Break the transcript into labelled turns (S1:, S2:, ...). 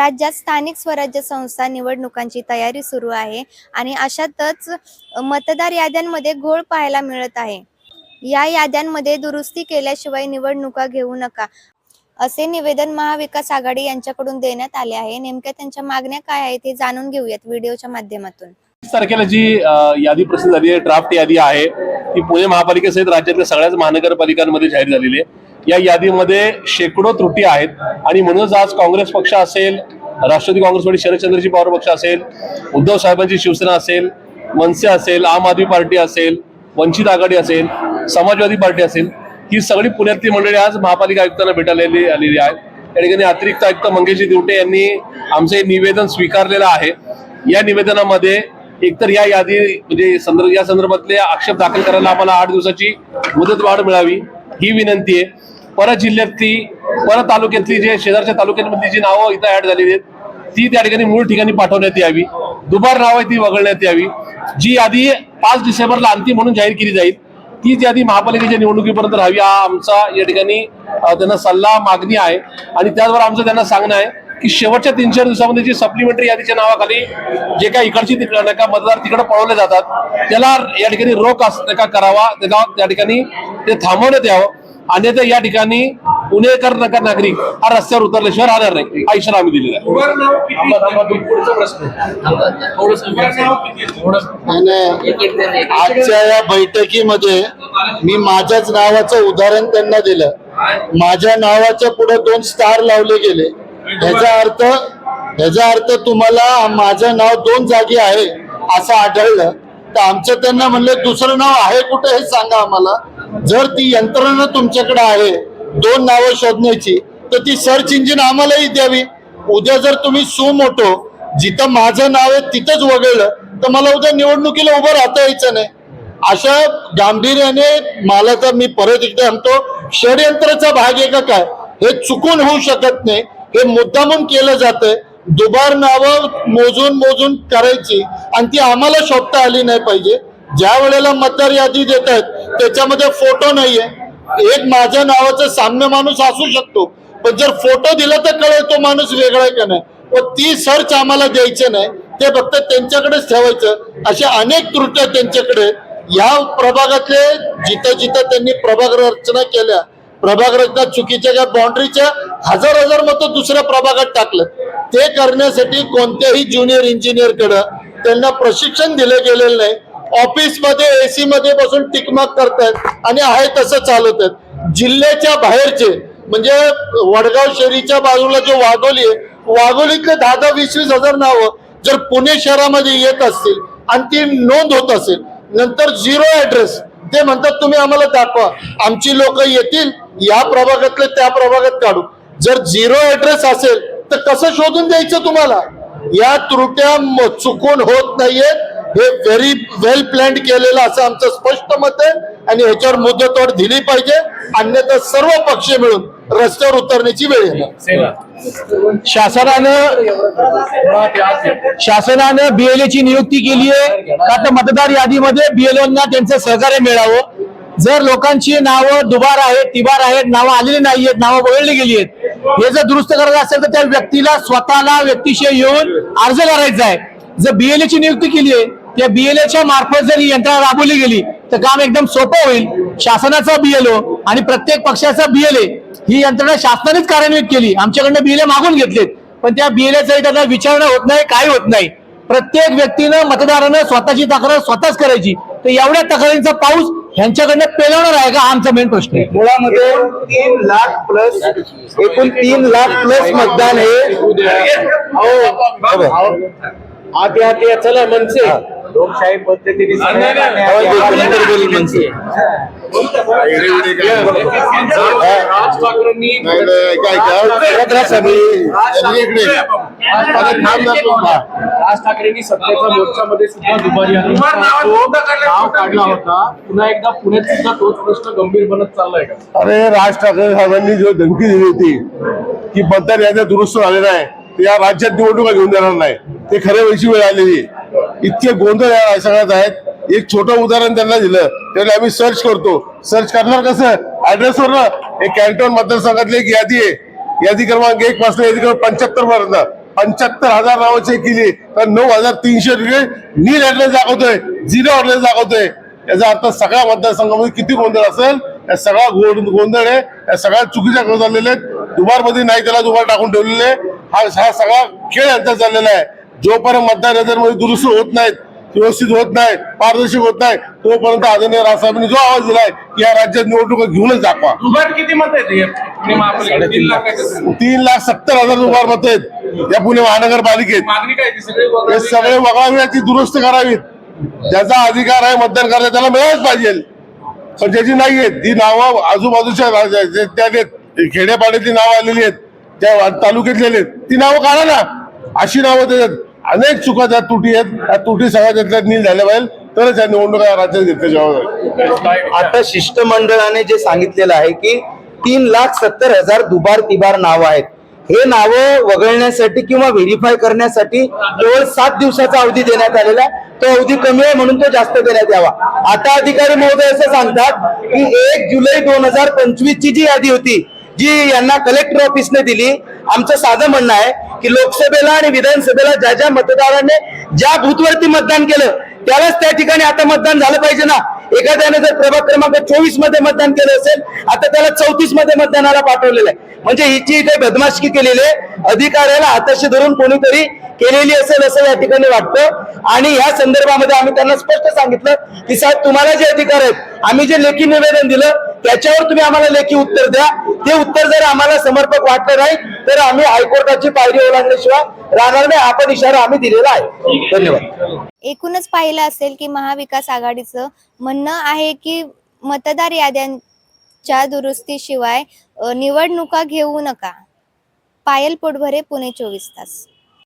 S1: राज्यात स्थानिक स्वराज्य संस्था निवडणुकांची तयारी सुरू आहे आणि अशातच मतदार याद्यांमध्ये घोळ पाहायला मिळत आहे. या याद्यांमध्ये दुरुस्ती केल्याशिवाय निवडणुका घेऊ नका असे निवेदन महाविकास आघाडी यांच्याकडून देण्यात आले आहे. नेमक्या त्यांच्या मागण्या काय आहेत हे जाणून घेऊयात व्हिडिओच्या माध्यमातून.
S2: तारखेला जी यादी प्रसिद्ध झाली आहे ड्राफ्ट यादी आहे ती पुणे महापालिकेसहित राज्यातल्या सगळ्याच महानगरपालिकांमध्ये जाहीर झालेली आहे. या यादीमध्ये शेकडो त्रुटी आहेत. आणि म्हणूनच आज काँग्रेस पक्ष असेल राष्ट्रवादी काँग्रेसवादी शरदचंद्रजी पवार पक्ष असेल उद्धव साहेबांची शिवसेना असेल मनसे असेल आम आदमी पार्टी असेल वंचित आघाडी असेल समाजवादी पार्टी असेल ही सगळी पुण्यातली मंडळी आज महापालिका आयुक्तांना भेटायला आलेली आहे आहेत. या ठिकाणी अतिरिक्त आयुक्त मंगेशजी दिवटे यांनी आमचं हे निवेदन स्वीकारलेलं आहे. या निवेदनामध्ये एकतर या यादी म्हणजे संदर्भ या संदर्भातले आक्षेप दाखल करायला आम्हाला आठ दिवसाची मुदत वाढ मिळावी ही विनंती आहे. परत जिल्ह्यातली परत तालुक्यातली जे शेजारच्या तालुक्यांमधली जी नावं इथं ऍड झालेली आहेत ती त्या ठिकाणी मूळ ठिकाणी पाठवण्यात यावी. दुबार नावं आहे ती वगळण्यात यावी. जी यादी पाच डिसेंबरला अंतिम म्हणून जाहीर केली जाईल तीच यादी महापालिकेच्या निवडणुकीपर्यंत राहावी. हा आमचा या ठिकाणी त्यांना सल्ला मागणी आहे. आणि त्याचबरोबर आमचं त्यांना सांगणं आहे की शेवटच्या तीन चार दिवसामध्ये जी सप्लिमेंटरी यादीच्या नावाखाली जे काही इकडची तिकडे नका मतदार तिकडे पळवले जातात त्याला या ठिकाणी रोख अस- नका करावा. त्याला त्या ठिकाणी ते थांबवण्यात यावं. अन्यथा या ठिकाणी पुणेकर नका नागरिक हा रस्त्यावर उतरल्याशिवाय राहणार नाही. हा इशारा आम्ही दिलेला आहे.
S3: आजच्या या बैठकीमध्ये मी माझ्याच नावाचं उदाहरण त्यांना दिलं. माझ्या नावाच्या पुढे दोन स्टार लावले गेले. ह्याचा अर्थ ह्याचा अर्थ तुम्हाला माझं नाव दोन जागी आहे असं आढळलं. तर आमचं त्यांना म्हणलं दुसरं नाव आहे कुठे हे सांगा आम्हाला. जर ती यंत्रणा तुमच्याकडे आहे दोन नावं शोधण्याची तर ती सर्च इंजिन आम्हालाही द्यावी. उद्या जर तुम्ही सुमोटो जिथं माझं नाव आहे तिथंच वगळलं तर मला उद्या निवडणुकीला उभं राहता यायचं नाही. अशा गांभीर्याने मला तर मी परत एकदा म्हणतो षडयंत्राचा भाग आहे का काय हे चुकून होऊ शकत नाही. हे मुद्दामून केलं जातंय. दुबार नावं मोजून मोजून करायची आणि ती आम्हाला शोधता आली नाही पाहिजे. ज्या वेळेला मतदार यादी देत आहेत त्याच्यामध्ये फोटो नाहीये. एक माझ्या नावाचं साम्य माणूस असू शकतो पण जर फोटो दिला तर कळेल तो माणूस वेगळा आहे का नाही. व ती सर्च आम्हाला द्यायचे नाही ते फक्त त्यांच्याकडेच ठेवायचं. अशा अनेक त्रुट्या त्यांच्याकडे. या प्रभागातले जिथं जिथं त्यांनी प्रभाग रचना केल्या प्रभाग रचना चुकीच्या काय बाउंड्रीच्या हजार हजार मतं दुसऱ्या प्रभागात टाकलं. ते करण्यासाठी कोणत्याही ज्युनियर इंजिनियरकडं त्यांना प्रशिक्षण दिलं गेलेलं नाही. ऑफिसमध्ये एसी मध्ये बसून टिकमाक करतायत आणि आहे तसं चालवत आहेत. जिल्ह्याच्या बाहेरचे म्हणजे वडगाव शहरीच्या बाजूला जो वाघोली आहे वाघोलीतले दहा दहा वीस वीस हजार नावं जर पुणे शहरामध्ये येत असतील आणि ती नोंद होत असेल नंतर झिरो ऍड्रेस ते म्हणतात तुम्ही आम्हाला दाखवा. आमची लोक येतील या प्रभागातले त्या प्रभागात काढू. जर झिरो ऍड्रेस असेल तर कसं शोधून द्यायचं तुम्हाला? या त्रुट्या चुकून होत नाहीयेत. हे व्हेरी वेल प्लॅन केलेलं असं आमचं स्पष्ट मत आहे आणि ह्याच्यावर मुदतवाढ दिली पाहिजे. अन्यथा सर्व पक्ष मिळून रस्त्यावर उतरण्याची वेळ येणार.
S4: शासनानं शासनानं बीएलए ची नियुक्ती केली आहे. का तर मतदार यादीमध्ये बीएलओना त्यांचं सहकार्य मिळावं. जर लोकांची नावं दुबार आहेत तिबार आहेत नावं आलेली नाही आहेत नावं वगळली गेली आहेत हे जर दुरुस्त करायचं असेल तर त्या व्यक्तीला स्वतःला व्यक्तिशय येऊन अर्ज करायचा आहे. जर बीएलए ची नियुक्ती केली आहे त्या बीएलएच्या मार्फत जर ही यंत्रणा राबवली गेली तर काम एकदम सोपं होईल. शासनाचा बीएलओ आणि प्रत्येक पक्षाचा बीएलए ही यंत्रणा शासनानेच कार्यान्वित केली. आमच्याकडनं बीएलए मागून घेतलेत. पण त्या बीएलएचा त्यांना विचारणा होत नाही काय होत नाही. प्रत्येक व्यक्तीनं मतदारानं स्वतःची तक्रार स्वतःच करायची. तर एवढ्या तक्रारींचा पाऊस ह्यांच्याकडनं पेलवणार आहे का? हा आमचा मेन प्रश्न आहे.
S5: मुळामध्ये तीन लाख प्लस एकूण तीन लाख प्लस मतदान हे आते आते चला मनसे. लोकशाही पद्धतीने
S2: राज ठाकरेंनी राज ठाकरेंनी सत्तेच्या मोर्चामध्ये सुद्धा दुपारी आली. नाव काढला होता. पुन्हा एकदा पुण्यात सुद्धा तोच प्रश्न गंभीर बनत चाललाय का?
S6: अरे राज ठाकरे साहेबांनी जो धमकी दिली होती की मतदार याद्या दुरुस्त झाले नाही ते या राज्यात निवडणुका घेऊन देणार नाही ते खऱ्या वेळची वेळ आलेली इतके गोंधळ या सगळ्यात आहेत. एक छोटं उदाहरण त्यांना दिलं. त्याला आम्ही सर्च करतो. सर्च करणार कसं? ऍड्रेसवर ना एक कॅन्टोन मतदारसंघातली एक यादी आहे. यादी क्रमांक एक पासून यादी क्रमांक पंच्याहत्तर पर्यंत. पंच्याहत्तर हजार नावाचे केली. तर नऊ हजार तीनशे रुपये नील ऍड्रेस दाखवतोय. झिरो ऍड्रेस दाखवतोय. याचा अर्थ सगळ्या मतदारसंघामध्ये किती गोंधळ असेल? या सगळा गोंधळ आहे. या सगळ्या चुकीच्या करत चाललेल्या आहेत. दुबारमध्ये नाही त्याला दुबार टाकून ठेवलेले आहे. हा हा सगळा खेळ यांचा चाललेला आहे. जोपर्यंत मतदार याद्यांमध्ये दुरुस्त होत नाहीत व्यवस्थित होत नाही पारदर्शक होत नाही तोपर्यंत आदरणीय राजसाहेबांनी जो आवाज दिलाय की या राज्यात निवडणुका घेऊनच दाखवा.
S7: किती मत आहेत? तीन
S6: लाख सत्तर हजार दुबार मत आहेत. या पुणे महानगरपालिकेत. हे सगळे वगळावी ती दुरुस्त करावीत. ज्याचा अधिकार आहे मतदान करायचा त्याला मिळालंच पाहिजे. पण ज्याची नाही आहेत ती नावं आजूबाजूच्या त्या खेड्यापाड्यातली नावं आलेली आहेत त्या तालुक्यातली आहेत ती नावं काढा ना. अशी नावं त्याच्यात अनेक चुका त्या त्रुटी आहेत. त्या त्रुटी सगळ्या त्यातल्या नील झाल्या पाहिजे तरच या निवडणुका राज्यात घेतल्या जावं
S5: आता शिष्टमंडळाने जे सांगितलेलं आहे की तीन लाख सत्तर हजार दुबार तिबार नाव आहेत. हे नाव वगळण्यासाठी किंवा व्हेरीफाय करण्यासाठी केवळ सात दिवसाचा अवधी देण्यात आलेला आहे. तो अवधी कमी आहे म्हणून तो जास्त देण्यात यावा. आता अधिकारी महोदय असं सांगतात की एक जुलै दोन हजार पंचवीस ची जी यादी होती जी यांना कलेक्टर ऑफिसने दिली आमचं साधं म्हणणं आहे की लोकसभेला आणि विधानसभेला ज्या ज्या मतदारांनी ज्या बूथवरती मतदान केलं त्यालाच त्या ठिकाणी आता मतदान झालं पाहिजे ना. एखाद्याने जर प्रभाग क्रमांक चोवीसमध्ये मतदान केलं असेल आता त्याला चौतीसमध्ये मतदानाला पाठवलेलं आहे. म्हणजे हिची इथे बदमाशकी केलेली आहे. अधिकाऱ्याला हाताशी धरून कोणीतरी केलेली असेल असं या ठिकाणी वाटतं. आणि या संदर्भामध्ये आम्ही त्यांना स्पष्ट सांगितलं की साहेब तुम्हाला जे अधिकार आहेत आम्ही जे लेखी निवेदन दिलं त्याच्यावर तुम्ही आम्हाला लेखी उत्तर द्या. ते उत्तर जर आम्हाला समर्पक वाटलं नाही तर आम्ही हायकोर्टाची पायरी ओलांडल्याशिवाय राहणार नाही. आपण इशारा आम्ही दिलेला आहे. धन्यवाद.
S1: एकूणच पाहिलं असेल की महाविकास आघाडीचं म्हणणं आहे की मतदार याद्यांच्या दुरुस्तीशिवाय निवडणुका घेऊ नका. पायल पोटभरे पुणे चोवीस तास.